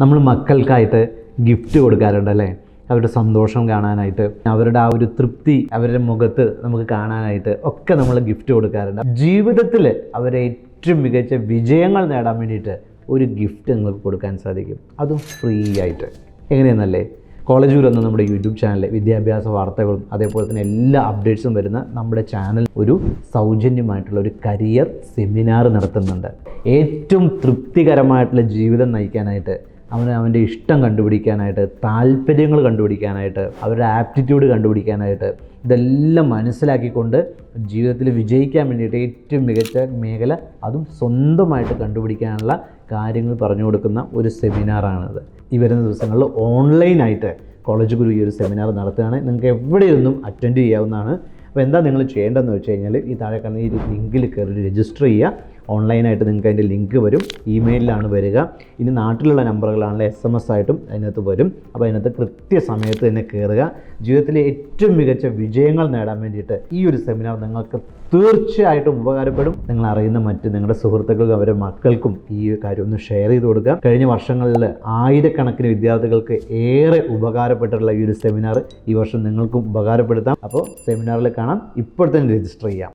നമ്മൾ മക്കൾക്കായിട്ട് ഗിഫ്റ്റ് കൊടുക്കാറുണ്ട് അല്ലേ അവരുടെ സന്തോഷം കാണാനായിട്ട് അവരുടെ ആ ഒരു തൃപ്തി അവരുടെ മുഖത്ത് നമുക്ക് കാണാനായിട്ട് ഒക്കെ നമ്മൾ ഗിഫ്റ്റ് കൊടുക്കാറുണ്ട്. ജീവിതത്തിൽ അവരെ ഏറ്റവും മികച്ച വിജയങ്ങൾ നേടാൻ വേണ്ടിയിട്ട് ഒരു ഗിഫ്റ്റ് നിങ്ങൾക്ക് കൊടുക്കാൻ സാധിക്കും. അതും ഫ്രീ ആയിട്ട്. എങ്ങനെയെന്നല്ലേ? കോളേജ് എന്ന നമ്മുടെ യൂട്യൂബ് ചാനലിൽ വിദ്യാഭ്യാസ വാർത്തകളും അതേപോലെ തന്നെ എല്ലാ അപ്ഡേറ്റ്സും വരുന്ന നമ്മുടെ ചാനൽ ഒരു സൗജന്യമായിട്ടുള്ള ഒരു കരിയർ സെമിനാർ നടത്തുന്നുണ്ട്. ഏറ്റവും തൃപ്തികരമായിട്ടുള്ള ജീവിതം നയിക്കാനായിട്ട് അവന് അവന്റെ ഇഷ്ടം കണ്ടുപിടിക്കാനായിട്ട് താല്പര്യങ്ങൾ കണ്ടുപിടിക്കാനായിട്ട് അവരുടെ ആപ്റ്റിറ്റ്യൂഡ് കണ്ടുപിടിക്കാനായിട്ട് ഇതെല്ലാം മനസ്സിലാക്കിക്കൊണ്ട് ജീവിതത്തിൽ വിജയിക്കാൻ വേണ്ടിയിട്ട് ഏറ്റവും മികച്ച മേഖല അതും സ്വന്തമായിട്ട് കണ്ടുപിടിക്കാനുള്ള കാര്യങ്ങൾ പറഞ്ഞു കൊടുക്കുന്ന ഒരു സെമിനാറാണിത് ഈ വരുന്ന ദിവസങ്ങളിൽ ഓൺലൈനായിട്ട് കോളേജ് ഗുരു ഈ ഒരു സെമിനാർ നടത്തുകയാണ്. നിങ്ങൾക്ക് എവിടെയൊന്നും അറ്റൻഡ് ചെയ്യാവുന്നതാണ്. അപ്പോൾ എന്താ നിങ്ങൾ ചെയ്യേണ്ടതെന്ന് വെച്ച് കഴിഞ്ഞാൽ ഈ താഴെ കാണുന്ന ഈ ലിങ്കിൽ കയറി രജിസ്റ്റർ ചെയ്യുക. ഓൺലൈനായിട്ട് നിങ്ങൾക്ക് അതിന്റെ ലിങ്ക് വരും. ഇമെയിലിലാണ് വരിക. ഇനി നാട്ടിലുള്ള നമ്പറുകളാണെങ്കിൽ എസ് എം എസ് ആയിട്ടും അതിനകത്ത് വരും. അപ്പോൾ അതിനകത്ത് കൃത്യസമയത്ത് തന്നെ കയറുക. ജീവിതത്തിലെ ഏറ്റവും മികച്ച വിജയങ്ങൾ നേടാൻ വേണ്ടിയിട്ട് ഈ ഒരു സെമിനാർ നിങ്ങൾക്ക് തീർച്ചയായിട്ടും ഉപകാരപ്പെടും. നിങ്ങൾ അറിയുന്ന മറ്റ് നിങ്ങളുടെ സുഹൃത്തുക്കൾക്കും അവരുടെ മക്കൾക്കും ഈ കാര്യം ഒന്ന് ഷെയർ ചെയ്ത് കൊടുക്കുക. കഴിഞ്ഞ വർഷങ്ങളിൽ ആയിരക്കണക്കിന് വിദ്യാർത്ഥികൾക്ക് ഏറെ ഉപകാരപ്പെട്ടിട്ടുള്ള ഈ ഒരു സെമിനാർ ഈ വർഷം നിങ്ങൾക്കും ഉപകാരപ്പെടുത്താം. അപ്പോൾ സെമിനാറിൽ കാണാം. ഇപ്പോൾ തന്നെ രജിസ്റ്റർ ചെയ്യാം.